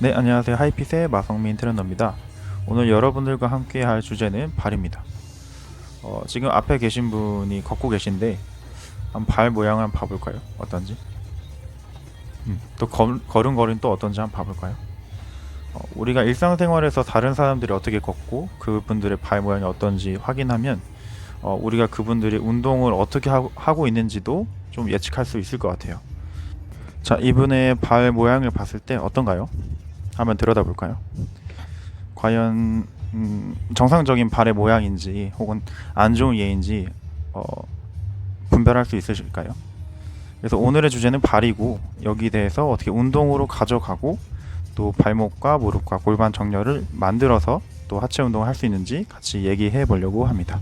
네, 안녕하세요. 하이핏의 마성민 트레너입니다. 오늘 여러분들과 함께 할 주제는 발입니다. 어, 지금 앞에 계신 분이 걷고 계신데 한발 모양을 한번 봐볼까요? 어떤지? 음, 또 걸, 걸음걸이는 또 어떤지 한번 봐볼까요? 어, 우리가 일상생활에서 다른 사람들이 어떻게 걷고 그분들의 발 모양이 어떤지 확인하면 어, 우리가 그분들이 운동을 어떻게 하고, 하고 있는지도 좀 예측할 수 있을 것 같아요. 자, 이분의 발 모양을 봤을 때 어떤가요? 한번 들여다볼까요? 과연 음, 정상적인 발의 모양인지 혹은 안 좋은 예인지 어, 분별할 수 있으실까요? 그래서 오늘의 주제는 발이고 여기 대해서 어떻게 운동으로 가져가고 또 발목과 무릎과 골반 정렬을 만들어서 또 하체 운동을 할 수 있는지 같이 얘기해 보려고 합니다.